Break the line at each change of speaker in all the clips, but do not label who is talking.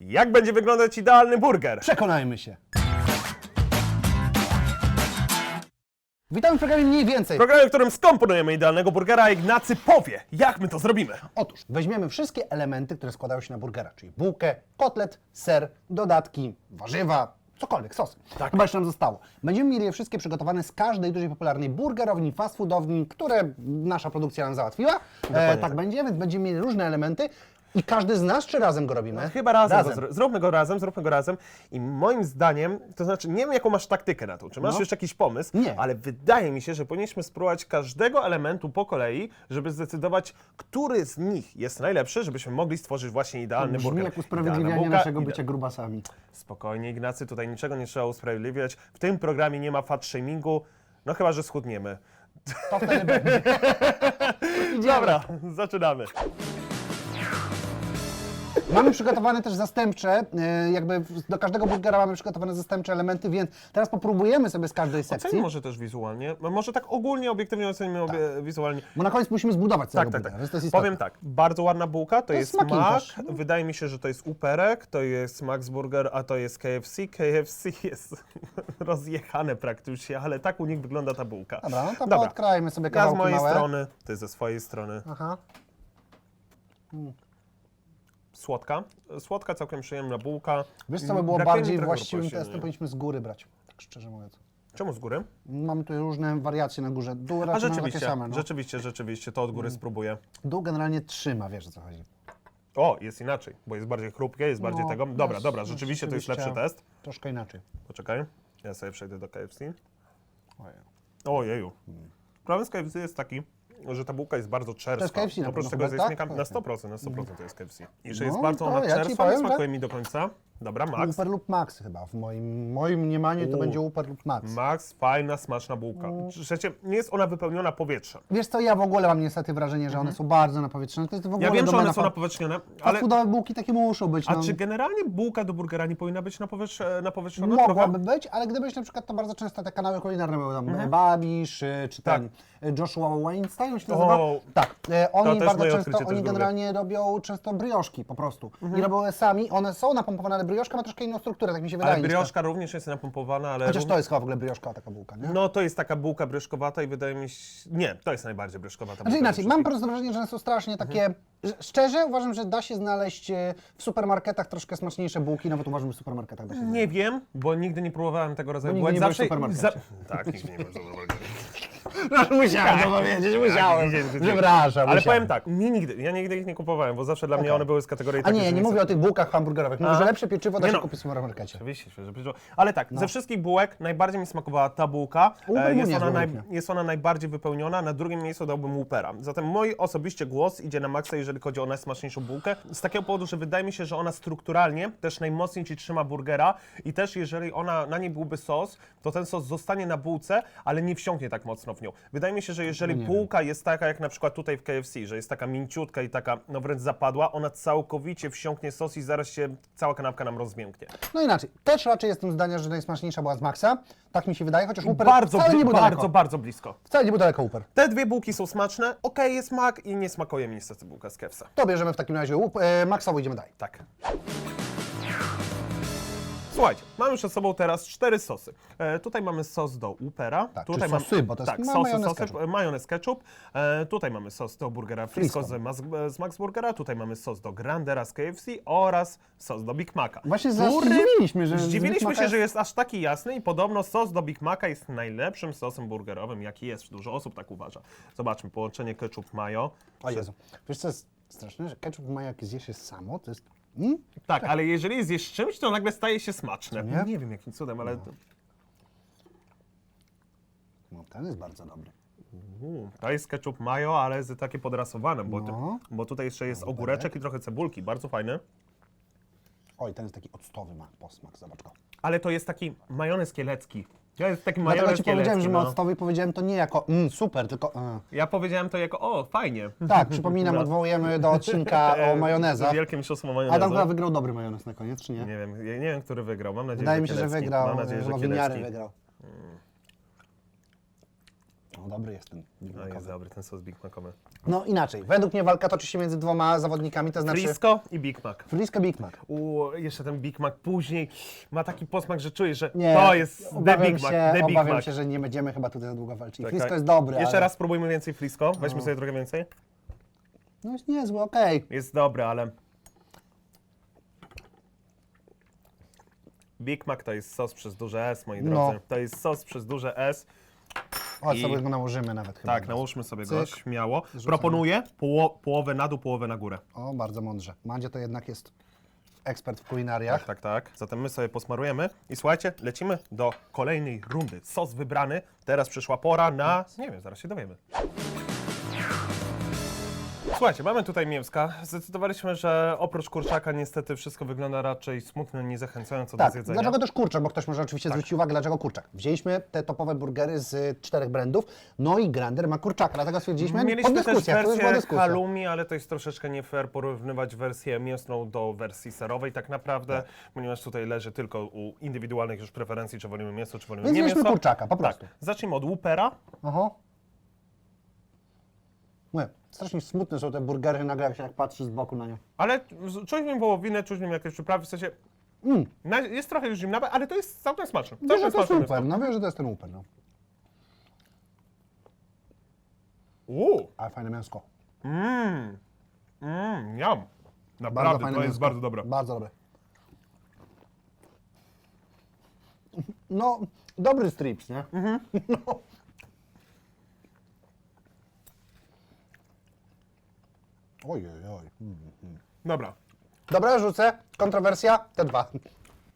Jak będzie wyglądać idealny burger?
Przekonajmy się. Witamy w programie Mniej Więcej.
W programie, w którym skomponujemy idealnego burgera, a Ignacy powie, jak my to zrobimy.
Otóż weźmiemy wszystkie elementy, które składają się na burgera, czyli bułkę, kotlet, ser, dodatki, warzywa, cokolwiek, sos.
Tak.
Chyba jeszcze nam zostało. Będziemy mieli je wszystkie przygotowane z każdej dużej popularnej burgerowni, fast foodowni, które nasza produkcja nam załatwiła. E, tak
tak.
będzie, więc będziemy mieli różne elementy i każdy z nas, czy razem go robimy?
Chyba razem,
razem.
To zro- zróbmy go razem, zróbmy go razem. I moim zdaniem, to znaczy, nie wiem jaką masz taktykę na to, czy masz
No.
jeszcze jakiś pomysł,
Nie.
ale wydaje mi się, że powinniśmy spróbować każdego elementu po kolei, żeby zdecydować, który z nich jest najlepszy, żebyśmy mogli stworzyć właśnie idealny
Brzmi
burger.
jak
Idealna
usprawiedliwianie
bułka,
naszego
ide-
bycia grubasami.
Spokojnie, Ignacy, tutaj niczego nie trzeba usprawiedliwiać. W tym programie nie ma fat shamingu, no chyba, że schudniemy.
To wtedy będzie.
Dobra, zaczynamy.
Mamy przygotowane też zastępcze, e, jakby w- do każdego burgera mamy przygotowane zastępcze elementy, więc teraz popróbujemy sobie z każdej sekcji,
Ocenimy może też wizualnie, no może tak ogólnie, obiektywnie ocenimy obie, wizualnie.
bo na koniec musimy zbudować
Tak, tak, tak.
więc to jest istotne.
Powiem tak, bardzo ładna bułka, to,
jest
jest,
Macintosh.
Mac, wydaje mi się, że to jest Uperek, to jest Max Burger, a to jest KFC. KFC jest rozjechane praktycznie, ale tak u nich wygląda ta bułka.
Dobra, no to
Dobra.
podkrajmy sobie
Ja z
kawałki
mojej
małe.
strony, ty ze swojej strony.
Aha.
Słodka, słodka, całkiem przyjemna bułka.
Wiesz co by było
Brakuje mi
bardziej
trochę
właściwym testem? Powinniśmy z góry brać, tak szczerze mówiąc.
Czemu z góry?
Mamy tu różne wariacje na górze. Dół
A
raczej mamy takie
rzeczywiście,
same. No.
rzeczywiście, rzeczywiście, to od góry spróbuję.
Dół generalnie trzyma, wiesz o co chodzi.
O, jest inaczej, bo jest bardziej chrupkie, jest bardziej
No,
tego. Dobra,
jest-
dobra,
jest
rzeczywiście to jest lepszy
rzeczywiście-
test.
Troszkę inaczej.
Poczekaj, ja sobie przejdę do KFC.
Ojej.
Ojeju. Problem z KFC jest taki, że ta bułka jest bardzo czerstwa.
To jest KFC na
Oprócz
pewno
tego, że
chyba,
jest
tak?
na 100%, na 100% to jest KFC. I że jest
No,
bardzo
to
ona
ja ci
czerstwa, nie
powiem, że-
smakuje mi do końca. Dobra, Max.
Lub Max chyba. W moim, moim mniemaniu to
U.
będzie Uper lub Max.
Max, fajna, smaczna bułka. Trzecie, nie jest ona wypełniona powietrzem.
Wiesz co, ja w ogóle mam niestety wrażenie, że one są bardzo napowietrzone. To jest w ogóle
Mhm. Ja wiem, że
domena
one są
fa- Ale... Foodowe bułki takie muszą być.
A
no.
czy generalnie bułka do burgera nie powinna być napowietrz, napowietrzona
Mogłaby być, ale gdybyś na przykład to bardzo często te kanały kulinarne były tam Babisz, y, czy ten y, Joshua Weinstein on się nazywa.
Tak. O.
tak, y, oni
też
bardzo
moje
często,
odkrycie, też
oni
lubię.
generalnie robią często brioszki po prostu.
Mhm.
I robią je sami, one są napompowane, brioszka ma troszkę inną strukturę, tak mi się wydaje.
Ale
niż ta-
brioszka również jest napompowana, ale...
Chociaż to jest chyba w ogóle brioszka, taka bułka, nie?
No to jest taka bułka bryszkowata i wydaje mi się... Nie, to jest najbardziej bryszkowata
Znaczy inaczej,
ze
mam po prostu wrażenie, że one są strasznie takie...
Mhm.
że- Szczerze uważam, że da się znaleźć e, w supermarketach troszkę smaczniejsze bułki, nawet uważam, że w supermarketach da się znaleźć.
Nie wiem, bo nigdy nie próbowałem tego rodzaju
Bo nigdy nie byłeś w supermarkecie.
Tak, nigdy nie byłem w supermarkecie.
musiałem to powiedzieć, musiałem.
Tak, nie, nie, nie.
Przepraszam,
Ale
musiałem.
powiem tak, mi nigdy, ja nigdy ich nie kupowałem, bo zawsze dla mnie one były z kategorii
A
takiej,
nie,
że
nie mówię o tych bułkach hamburgerowych. Mówię,
A.
że lepsze pieczywo da
Nie
się
no.
kupić w supermarkecie.
Oczywiście, świeże pieczywo. Ale tak, ze wszystkich bułek najbardziej mi smakowała ta bułka.
Uber
E,
był
jest, ona
niezły
naj, jest ona najbardziej wypełniona, na drugim miejscu dałbym Upera. Zatem mój osobiście głos idzie na maksa, jeżeli chodzi o najsmaczniejszą bułkę. Z takiego powodu, że wydaje mi się, że ona strukturalnie też najmocniej ci trzyma burgera i też jeżeli ona, na niej byłby sos, to ten sos zostanie na bułce, ale nie wsiąknie tak mocno Wydaje mi się, że jeżeli
nie
bułka jest taka jak na przykład tutaj w KFC, że jest taka mięciutka i taka no wręcz zapadła, ona całkowicie wsiąknie sos i zaraz się cała kanapka nam rozmięknie.
No inaczej, też raczej jestem zdania, że najsmaczniejsza była z Maxa. Tak mi się wydaje, chociaż Uper
Bardzo,
wcale nie był
bardzo,
daleko.
bardzo blisko.
Wcale nie był daleko Uper.
Te dwie bułki są smaczne, okej jest mak i nie smakuje mi niestety bułka z KFC.
To bierzemy w takim razie e, Maxowo idziemy dalej.
Tak. Słuchajcie, mamy przed sobą teraz cztery sosy. E, tutaj mamy sos do Upera.
Tak,
tutaj
czy sosy, bo to jest
tak,
ma-
sosy,
majonez,
sosy,
ketchup.
majonez ketchup. E, tutaj mamy sos do burgera Frisco z. Mas- z Max Burgera. Tutaj mamy sos do Grandera z KFC oraz sos do Big Maca.
Właśnie się zdziwiliśmy, że z Big
Zdziwiliśmy
Maca
się,
jest-
że jest aż taki jasny i podobno sos do Big Maca jest najlepszym sosem burgerowym, jaki jest. Dużo osób tak uważa. Zobaczmy, połączenie ketchup mayo.
O Jezu. Wiesz co jest straszne, że ketchup mayo jak zjesz je samo, to jest... Mm?
Tak, ale jeżeli zjesz czymś, to nagle staje się smaczne.
nie?
Nie wiem jakim cudem, ale
No ten jest bardzo dobry.
U, to jest ketchup mayo, ale z takie podrasowane, bo,
No.
bo tutaj jeszcze jest ogóreczek i trochę cebulki, bardzo fajny.
Oj, ten jest taki octowy ma posmak, zobacz go.
Ale to jest taki majonez kielecki. Ja jest taki
Dlatego
majonez
ci powiedziałem,
kielecki,
że ma
no.
octowy i powiedziałem to nie jako mm, super, tylko... e.
Ja powiedziałem to jako, o, fajnie.
Tak, przypominam, odwołujemy do odcinka o majonezach.
Wielkie mistrzostwo
Adam
majonezu.
chyba wygrał dobry majonez na koniec, czy nie?
Nie wiem, ja nie wiem, który wygrał. Mam nadzieję,
Wydaje
że
mi się, że
kielecki.
wygrał,
Mam nadzieję, że
chyba winiary
kielecki.
wygrał. No, dobry jest ten Big
No
Macowy.
jest dobry ten sos Big Macowy.
No inaczej, według mnie walka toczy się między dwoma zawodnikami, to znaczy...
Frisco i Big Mac.
Frisco Big Mac.
U, jeszcze ten Big Mac później ma taki posmak, że czujesz, że
Nie,
to jest the
obawiam
Big Mac,
się,
the Big
obawiam
Mac.
się, że nie będziemy chyba tutaj za długo walczyć.
Tak,
Frisco jest dobry,
Jeszcze
ale...
raz spróbujmy więcej Frisco, weźmy sobie trochę więcej.
No jest niezły, okej.
Jest dobry, ale... Big Mac to jest sos przez duże S, moi
No.
drodzy. To jest sos przez duże S.
Chodź
I-
sobie go nałożymy nawet chyba.
Tak, nałóżmy sobie go
Cyk.
śmiało. Proponuję poło połowę na dół, połowę na górę.
O, bardzo mądrze. Mandzie to jednak jest ekspert w kulinariach.
Tak, tak, tak. Zatem my sobie posmarujemy i słuchajcie, lecimy do kolejnej rundy. Sos wybrany. Teraz przyszła pora na... Nie wiem, zaraz się dowiemy. Słuchajcie, mamy tutaj mięska. Zdecydowaliśmy, że oprócz kurczaka niestety wszystko wygląda raczej smutno, niezachęcająco do
Tak,
zjedzenia.
dlaczego też kurczak, bo ktoś może oczywiście zwrócić uwagę, dlaczego kurczak. Wzięliśmy te topowe burgery z y, czterech brandów, no i Grander ma kurczaka, dlatego stwierdziliśmy,
Mieliśmy
po
też
dyskusjach, to już była
wersję halloumi, ale to jest troszeczkę nie fair porównywać wersję mięsną do wersji serowej tak naprawdę, ponieważ tutaj leży tylko u indywidualnych już preferencji, czy wolimy mięso, czy wolimy
Więc
nie mięso.
kurczaka, po prostu.
Tak. Zacznijmy od Whoopera.
Aha. Nie, strasznie smutne są te burgery, nagle jak się jak patrzy z boku na nie.
Ale z- czuć mi wołowinę, czuć mi jakieś przyprawy, w sensie
Mm.
na, jest trochę już zimna, ale to jest całkiem smaczne.
Wiesz,
Całkiem
że to jest
smaczne
super, no wiesz, że to jest ten super, no.
Uuu,
Ale fajne mięsko.
mmm, mmm, jam.
Bardzo
Naprawdę,
fajne
to jest
mięsko.
bardzo dobre.
Bardzo dobre. No, dobry strips, nie?
Mhm.
No. Oj, oj, oj. Mm.
Dobra.
Dobra, rzucę. Kontrowersja, te dwa.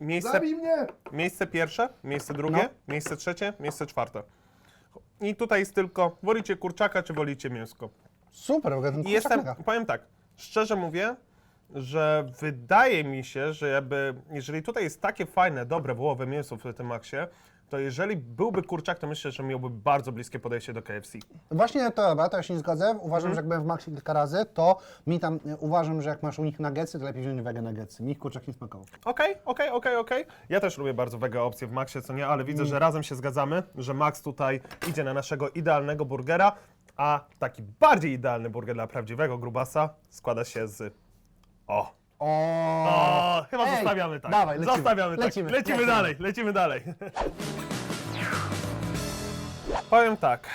Miejsce,
mnie!
miejsce pierwsze, miejsce drugie,
No.
miejsce trzecie, miejsce czwarte. I tutaj jest tylko, wolicie kurczaka, czy wolicie mięsko?
Super, ogóle ten
I jestem,
mega.
powiem tak, szczerze mówię, że wydaje mi się, że jakby, jeżeli tutaj jest takie fajne, dobre wołowe mięso w tym maksie, to jeżeli byłby kurczak, to myślę, że miałby bardzo bliskie podejście do KFC.
Właśnie to, dobra, to ja się nie zgodzę. Uważam,
Mhm.
że jak byłem w Maxie kilka razy, to mi tam, uważam, że jak masz u nich nuggetsy, to lepiej wziąć wege nuggetsy. Mi ich kurczak nie smakował.
Okej, okej, okej, okej. Ja też lubię bardzo wege opcje w Maxie, co nie, ale widzę,
Mm.
że razem się zgadzamy, że Max tutaj idzie na naszego idealnego burgera, a taki bardziej idealny burger dla prawdziwego grubasa składa się z... O!
O,
O, chyba
Ej,
zostawiamy tak.
dawaj, lecimy,
Zostawiamy tak.
lecimy,
Lecimy,
lecimy.
dalej, lecimy dalej. Powiem tak.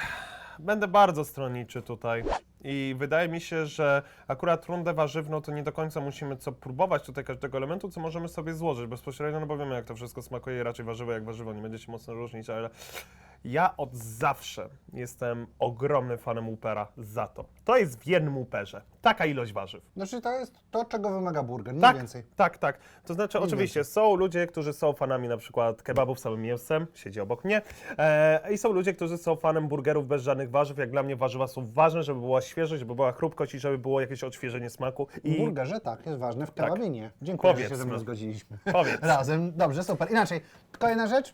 Będę bardzo stronniczy tutaj. I wydaje mi się, że akurat rundę warzywną to nie do końca musimy co próbować tutaj każdego elementu, co możemy sobie złożyć bezpośrednio, no bo wiemy jak to wszystko smakuje i raczej warzywo jak warzywo, nie będzie się mocno różnić, ale ja od zawsze jestem ogromnym fanem Upera za to. To jest w jednym Uperze. Taka ilość warzyw.
Znaczy to jest to, czego wymaga burger, nie
Tak,
więcej.
tak, tak. To znaczy, oczywiście są ludzie, którzy są fanami na przykład kebabów z samym mięsem, siedzi obok mnie, e, i są ludzie, którzy są fanem burgerów bez żadnych warzyw. Jak dla mnie warzywa są ważne, żeby była świeżość, żeby była chrupkość i żeby było jakieś odświeżenie smaku.
W
I
burgerze tak, jest ważne, w kebabie nie. Dziękuję, że się ze
Powiedzmy.
mną zgodziliśmy.
Powiedz.
Razem, dobrze, super. Inaczej, kolejna rzecz,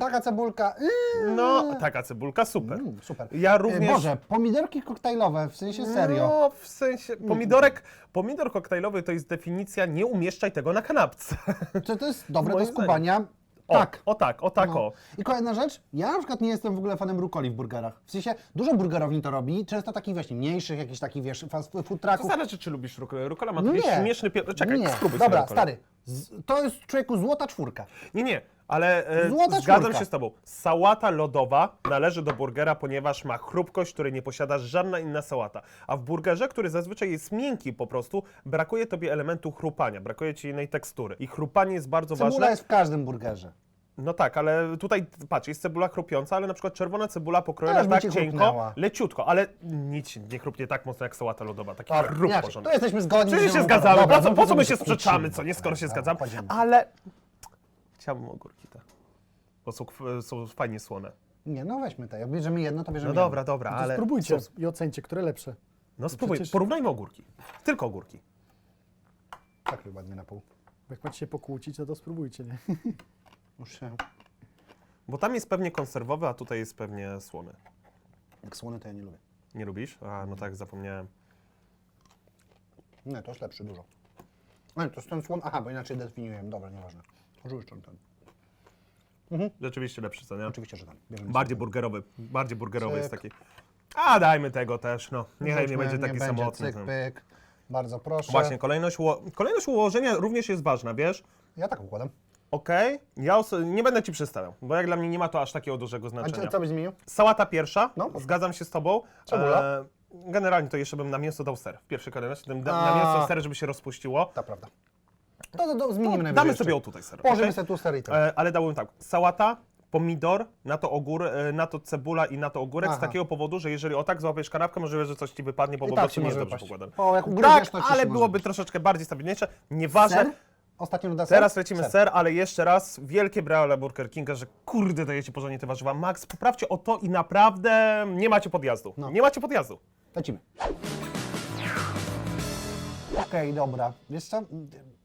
taka cebulka, yy,
no, taka cebulka, super.
mm, super.
Ja również...
E, Boże, pomidorki koktajlowe, w sensie serio.
No, w sensie, pomidorek, pomidor koktajlowy to jest definicja, nie umieszczaj tego na kanapce.
To, to jest dobre do
Moim
skubania.
O,
tak.
o tak, o tak,
No.
o.
I kolejna rzecz, ja na przykład nie jestem w ogóle fanem rukoli w burgerach. W sensie, dużo burgerowni to robi, często takich właśnie mniejszych, jakichś takich, wiesz, fast food
To
trucków.
zależy, czy lubisz rukolę. Rukola ma taki
Nie.
śmieszny... Pie... Czekaj,
nie.
spróbuj
Dobra,
rukolę.
stary, z, to jest człowieku złota czwórka.
Nie, nie, ale e,
Złota
zgadzam
czwórka.
się z Tobą. Sałata lodowa należy do burgera, ponieważ ma chrupkość, której nie posiada żadna inna sałata. A w burgerze, który zazwyczaj jest miękki po prostu, brakuje Tobie elementu chrupania, brakuje Ci innej tekstury. I chrupanie jest bardzo
Cebula
ważne.
jest w każdym burgerze.
No tak, ale tutaj, patrz, jest cebula chrupiąca, ale na przykład czerwona cebula pokrojona
Też by
tak
ci
cienko,
chrupnęła.
leciutko, ale nic nie chrupnie tak mocno jak sałata lodowa, taki
Dobra,
chrup
inaczej,
porządny.
to jesteśmy zgodni. Że
się
no,
zgadzamy,
dobra,
po co,
no
po co my się sprzeczamy, co nie, skoro się
Dobra,
zgadzamy, ale chciałbym ogórki te, bo są, są fajnie słone.
Nie, no weźmy te. Jak bierzemy jedno, to bierzemy
No dobra, dobra,
To
ale...
spróbujcie i ocencie, które lepsze.
No spróbuj,
przecież-
porównajmy ogórki. Tylko ogórki.
jedno. Tak ładnie na pół.
Jak macie się pokłócić, no to spróbujcie, nie?
Już się...
Bo tam jest pewnie konserwowy, a tutaj jest pewnie słony.
Jak słony to ja nie lubię.
Nie lubisz? A, no tak, zapomniałem.
Nie, to jest lepszy dużo. Nie, to jest ten słon... Aha, bo inaczej definiuję. Dobra, nieważne. Rzuć ten.
Rzeczywiście lepszy, co nie?
Oczywiście, że tak. Bierzemy
Bardziej burgerowy, bardziej burgerowy jest
Cyk.
taki. A dajmy tego też, no. Niechaj nie
Rzućmy,
będzie taki
będzie
samotny.
Cyk,
no.
pyk. Bardzo proszę.
Właśnie, kolejność, uło... kolejność ułożenia również jest ważna, wiesz?
Ja tak układam.
Okej, ja oso- nie będę ci przedstawiał, bo jak dla mnie nie ma to aż takiego dużego
A
znaczenia.
co, co byś zmienił?
Sałata pierwsza,
No.
zgadzam się z tobą.
Cebula?
E, generalnie to jeszcze bym na mięso dał ser. W pierwszej kolejności bym da,
A.
na mięso ser, żeby się rozpuściło.
To prawda. To, to, to zmienimy najwyżej
Damy
jeszcze.
sobie o tutaj ser.
Położymy
okej?
sobie tu ser i tyle.
E, ale dałbym tak, sałata, pomidor, na to, ogór, e, na to cebula i na to ogórek z
Aha.
takiego powodu, że jeżeli o tak złapiesz kanapkę, możliwe, że coś ci wypadnie, bo
I
po
tak
prostu
ci
nie
może
jest dobrze
wypaść.
pokładane.
O, jak ugryziesz,
tak,
to ci
ale
może
byłoby
wypaść.
troszeczkę bardziej stabilniejsze. Nieważne.
Ser? Ostatnio ser?
Teraz lecimy ser. ale jeszcze raz wielkie brawa dla Burger Kinga, że kurde dajecie porządnie te warzywa. Max, poprawcie o to i naprawdę nie macie podjazdu.
No.
Nie macie podjazdu.
Lecimy. Okej, dobra. Wiesz co?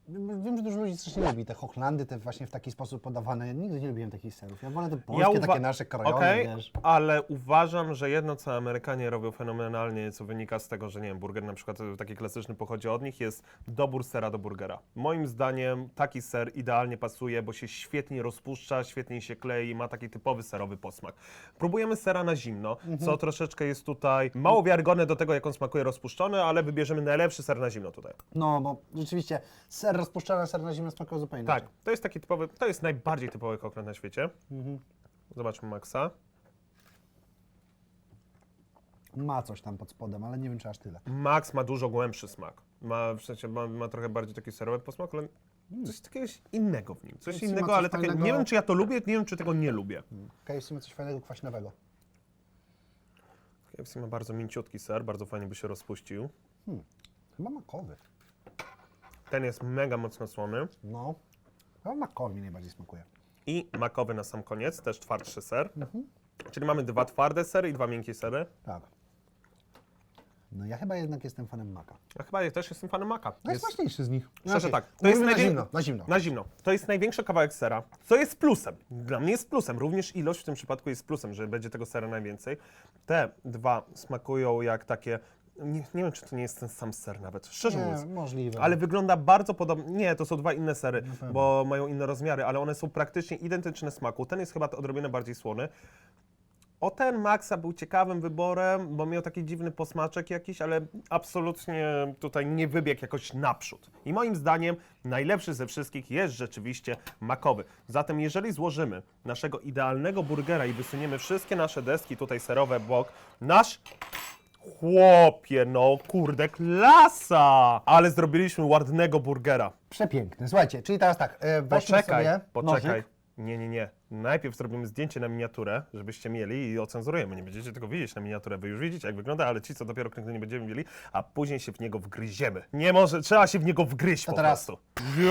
Wiem, że dużo ludzi strasznie lubi te Hochlandy, te właśnie w taki sposób podawane. Nigdy nie lubiłem takich serów. Ja wolę te polskie,
uwa-
takie nasze krojone,
Okej,
wiesz.
ale uważam, że jedno, co Amerykanie robią fenomenalnie, co wynika z tego, że nie wiem, burger na przykład e, taki klasyczny pochodzi od nich, jest dobór sera do burgera. Moim zdaniem taki ser idealnie pasuje, bo się świetnie rozpuszcza, świetnie się klei, ma taki typowy serowy posmak. Próbujemy sera na zimno,
Mhm.
co troszeczkę jest tutaj mało wiarygodne do tego, jak on smakuje rozpuszczony, ale wybierzemy najlepszy ser na zimno tutaj.
No, bo rzeczywiście ser rozpuszczony, ser na zimę smakuje zupełnie
Tak,
inaczej.
to jest taki typowy, to jest najbardziej typowy okręt na świecie.
Mhm.
Zobaczmy Maxa.
Ma coś tam pod spodem, ale nie wiem, czy aż tyle.
Max ma dużo głębszy smak. Ma, w sensie, ma, ma trochę bardziej taki serowy posmak, ale coś takiego innego w nim. Coś
ma
innego,
coś
ale takie,
fajnego.
nie wiem czy ja to lubię, nie wiem czy tego nie lubię.
KFC ma coś fajnego, kwaśnowego.
KFC ma bardzo mięciutki ser, bardzo fajnie by się rozpuścił.
Chyba makowy.
Ten jest mega mocno słony.
No. Chyba makowy mi najbardziej smakuje.
I makowy na sam koniec, też twardszy ser.
Mhm.
Czyli mamy dwa twarde sery i dwa miękkie sery.
Tak. No ja chyba jednak jestem fanem maka.
A chyba ja też jestem fanem maka.
Najsmaczniejszy z nich.
Szczerze
Znaczy,
tak, to jest
mówimy na
najwię-
zimno, na zimno.
Na zimno. To jest największy kawałek sera, co jest plusem. Dla mnie jest plusem. Również ilość w tym przypadku jest plusem, że będzie tego sera najwięcej. Te dwa smakują jak takie. Nie, nie wiem, czy to nie jest ten sam ser nawet, szczerze
Nie,
mówiąc.
możliwe.
Ale wygląda bardzo podobnie. Nie, to są dwa inne sery, bo mają inne rozmiary, ale one są praktycznie identyczne smaku. Ten jest chyba odrobinę bardziej słony. O ten Maxa był ciekawym wyborem, bo miał taki dziwny posmaczek jakiś, ale absolutnie tutaj nie wybiegł jakoś naprzód. I moim zdaniem najlepszy ze wszystkich jest rzeczywiście makowy. Zatem jeżeli złożymy naszego idealnego burgera i wysuniemy wszystkie nasze deski tutaj serowe w bok, nasz chłopie, no kurde, klasa! Ale zrobiliśmy ładnego burgera.
Przepiękny. Słuchajcie, czyli teraz tak, e, weźmy
Poczekaj,
sobie
poczekaj.
nożyk.
Nie, nie, nie. Najpierw zrobimy zdjęcie na miniaturę, żebyście mieli i ocenzurujemy. Nie będziecie tego widzieć na miniaturę. Wy już widzicie, jak wygląda, ale ci, co dopiero kręcą, nie będziemy mieli, a później się w niego wgryziemy. Nie może, trzeba się w niego wgryźć po
teraz-
prostu.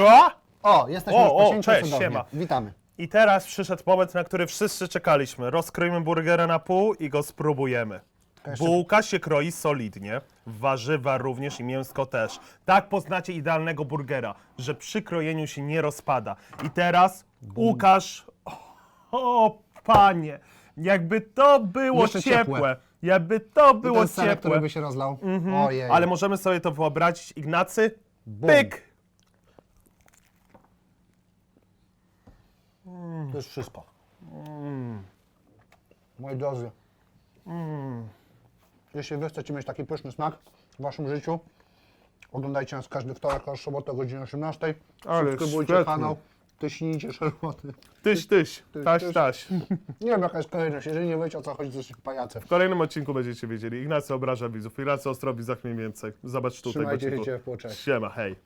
Ja?
O, jesteśmy
O,
już
o, cześć,
cudownie.
siema.
Witamy.
I teraz przyszedł moment, na który wszyscy czekaliśmy. Rozkroimy burgera na pół i go spróbujemy.
Jeszcze-
Bułka się kroi solidnie, warzywa również i mięsko też. Tak poznacie idealnego burgera, że przy krojeniu się nie rozpada. I teraz Łukasz, o panie, jakby to było
Jeszcze
ciepłe,
ciepłe.
jakby to
I
było
ten serek,
ciepłe,
który by się rozlał. Ojej.
ale możemy sobie to wyobrazić, Ignacy, pyk,
To jest wszystko. Moi drodzy, jeśli wy chcecie mieć taki pyszny smak w waszym życiu, oglądajcie nas każdy wtorek oraz sobotę o godzinie 18.
Ale
Subskrybujcie
świetnie.
kanał, tyśnijcie szerwoty.
tyś, tyś, taś,
tyś.
taś.
Nie wiem jaka jest kolejność, jeżeli nie wiecie o co chodzi, to jesteście pajacem.
W kolejnym odcinku będziecie wiedzieli. Ignacy obraża widzów, Ignacy Ostrowi za mniej więcej. Zobacz tutaj,
Trzymajcie się ciepło, cześć.
Siema, hej.